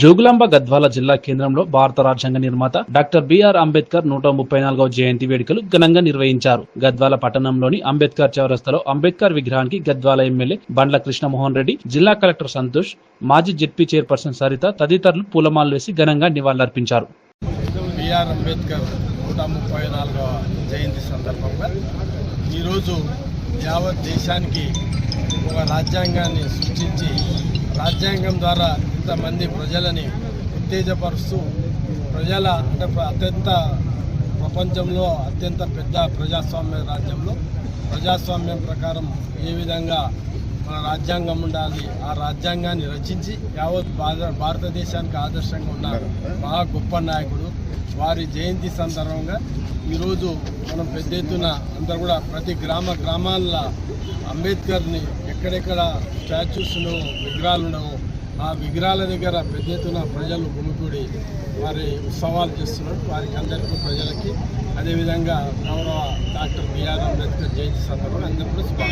జోగులాంబ గద్వాల జిల్లా కేంద్రంలో భారత రాజ్యాంగ నిర్మాత డాక్టర్ బిఆర్ అంబేద్కర్ నూట ముప్పై నాలుగవ జయంతి వేడుకలు ఘనంగా నిర్వహించారు. గద్వాల పట్టణంలోని అంబేద్కర్ చౌరస్తాలో అంబేద్కర్ విగ్రహానికి గద్వాల ఎమ్మెల్యే బండ్ల కృష్ణమోహన్ రెడ్డి జిల్లా కలెక్టర్ సంతోష్ మాజీ జెడ్పీ చైర్పర్సన్ సరిత తదితరులు పూలమాలలు వేసి ఘనంగా నివాళులర్పించారు. బిఆర్ అంబేద్కర్ నూట ముప్పై నాలుగవ జయంతి సందర్భంగా ఈరోజు యావత్ దేశానికి ఒక రాజ్యాంగాన్ని సృష్టించి రాజ్యాంగం ద్వారా ఇంతమంది ప్రజలని ఉత్తేజపరుస్తూ ప్రజల అంటే అత్యంత ప్రపంచంలో అత్యంత పెద్ద ప్రజాస్వామ్య రాజ్యంలో ప్రజాస్వామ్యం ప్రకారం ఏ విధంగా మన రాజ్యాంగం ఉండాలి ఆ రాజ్యాంగాన్ని రచించి యావత్ భారతదేశానికి ఆదర్శంగా ఉన్నారు మహా గొప్ప నాయకుడు వారి జయంతి సందర్భంగా ఈరోజు మనం పెద్ద ఎత్తున అందరూ కూడా ప్రతి గ్రామ గ్రామాల్లో అంబేద్కర్ని ఎక్కడెక్కడ స్టాచ్యూస్ ఉండవో విగ్రహాలు ఉండవో ఆ విగ్రహాల దగ్గర పెద్ద ఎత్తున ప్రజలు గుమికూడి వారి ఉత్సవాలు చేస్తున్నారు. వారికి అందరికీ ప్రజలకి అదేవిధంగా గౌరవ డాక్టర్ బిఆర్ అంబేద్కర్ జయంతి సందర్భంగా అందరూ కూడా